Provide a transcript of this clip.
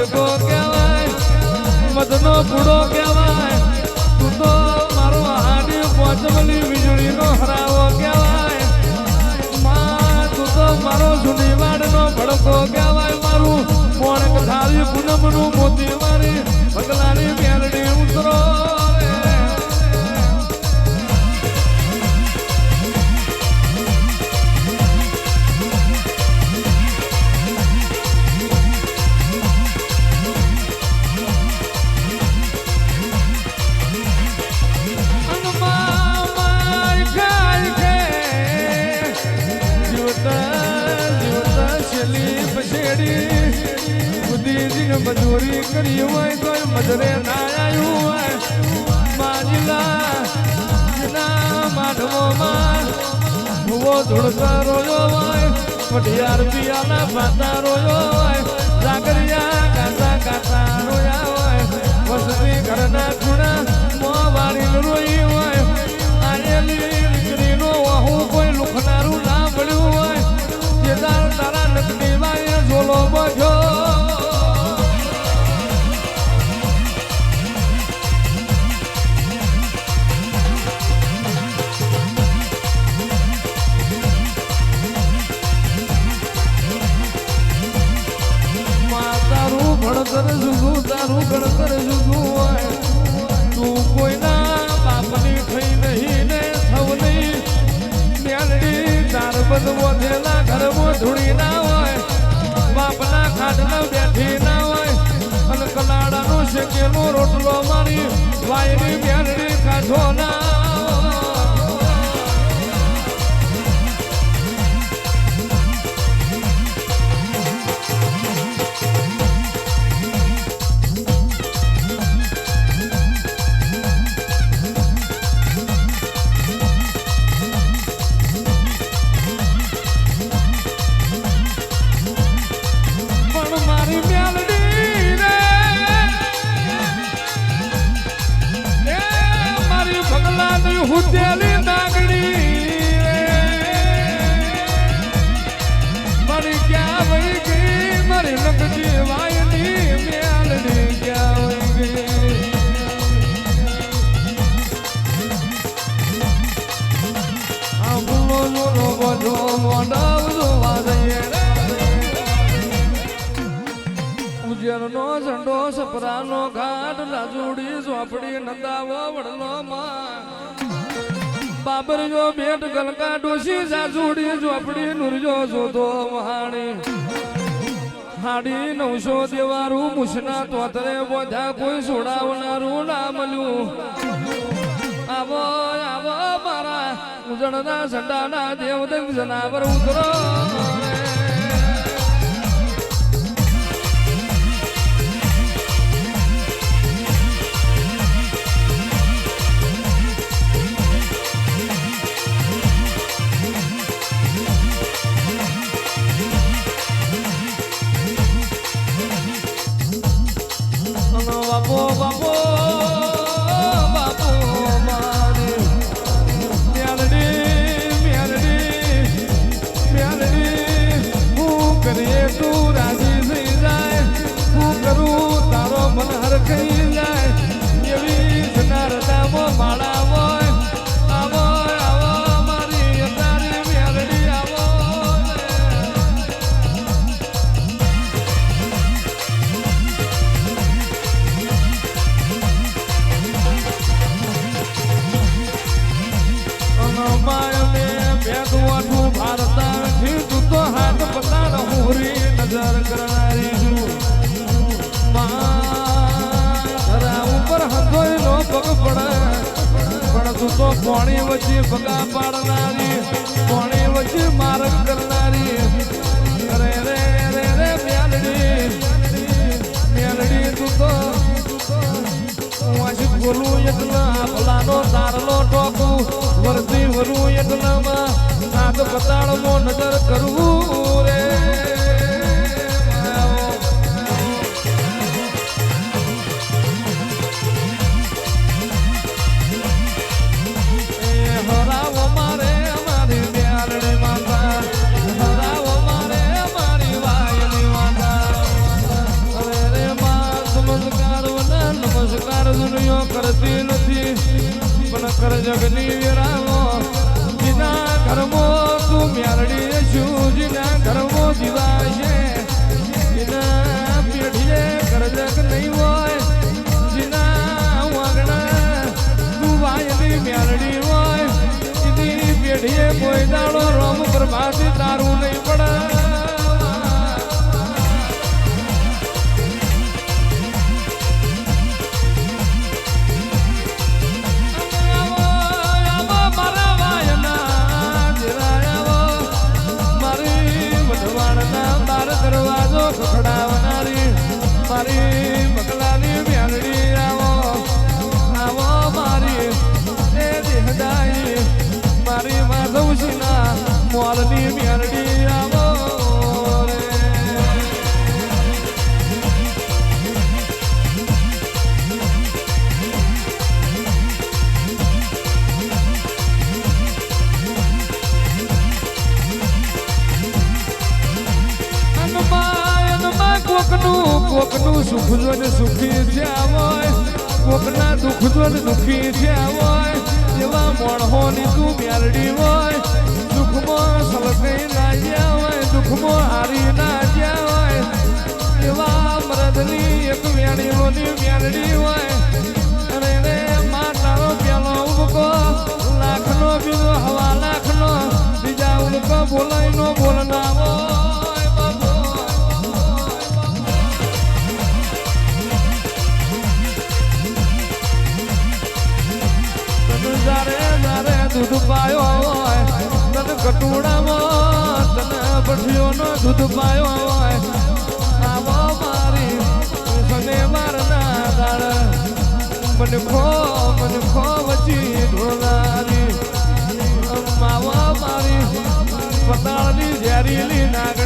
બટકો કહેવાય, મધનો ગુડો કહેવાય તું તો મારો હાડી પોચમલી વીજળીનો હરાવો કહેવાય. માં તું તો મારો જુનીવાડનો ભડકો કહેવાય, મારું મોણક થાળી પૂનમનું મોતી મારી પગલાની મેલડી ઉતરો. મજૂરી કરી હોય તો મજરે ના આવ્યું હોય. માજીલા ના માધવોમાં ભૂવો ધૂળતા રોયો હોય. પઢિયાર પિયાના ભાતા રોયો હોય. જાગરિયા કાતા કાતા રોયા હોય. વસતી ઘરના ખૂણા મો વાળી રોઈ હોય. આયેલી દીકરીનો વહુ કોઈ લુખનારું ના મળ્યું હોય. જે તારું ભણતર જુદું તારું ગણતર જુદું હોય તું કોઈના બાપની થઈ નહીં ને થવ નહીં. મેલડી તાર બંધ વધેલા ઘરમાં ધૂળી ના હોય. બાપના ખાટલા બેઠી ના હોય. અને કલાડાનો શેકેલો રોટલો મારી વાયરી મેલડી કાઢો ના. હુતેલી નાગડી રે. મારી ક્યાં વહી ગઈ? મારી લગતી વાયની મેલડી ક્યાં વહી ગઈ? ઝંડો, સપરાનો ઘાટ રાજુડી ઝોપડી, નદાવો, વડલો માં બાબર જો બેટ ગલકા ડોસી જાજુડી ઝોપડી નુરજો જોતો વહાણી. હાડી નવસો દેવારું મુસના તોતરે બોધા કોઈ સોડાવનારું ના મળ્યું આવો આવો મારા ઉજળના દેવ દેવદેવ જનાવર ઉતરો. તું તો પોણી વચ્ચે ભગા પાડનારી, પોણી વચ્ચે માર્ગ કરનારી. રે રે રે રે, મેલડી મેલડી તું તો વાંચી બોલું એટલા ભલાનો તારલો ટોકું વરું એટલામાં નજર કરવું નમસ્કાર વના દુનિયો કરતી નથી. પણ કર જગની વેરાવો જીના કર્મો તું મ્યારડી છું, જીના કર્મો જીવાશે. કોકનું સુખ જોઈને સુખી થયા હોય, કોકના દુઃખ જોઈને દુઃખી થયા હોય, એવા મોણહોની તું મ્યારડી હોય, દુઃખમાં સલગઈ ના ગયા હોય, દુઃખમાં હારી ના ગયા હોય, એવા મરદની એક વ્યાણીઓની મ્યારડી હોય, અને એને માતાનો પેલો ઉબકો, લાખનો બીજો હવા લાખનો બીજા ઉલકો બોલાય તને કટોળામાં તને દૂધ પાયો હોય. આવો મારી સને મારના દાળ. મને ખો મને ખો વચી ઢોલારી. માવા મારી પતાળની ઝેરીલી નાગ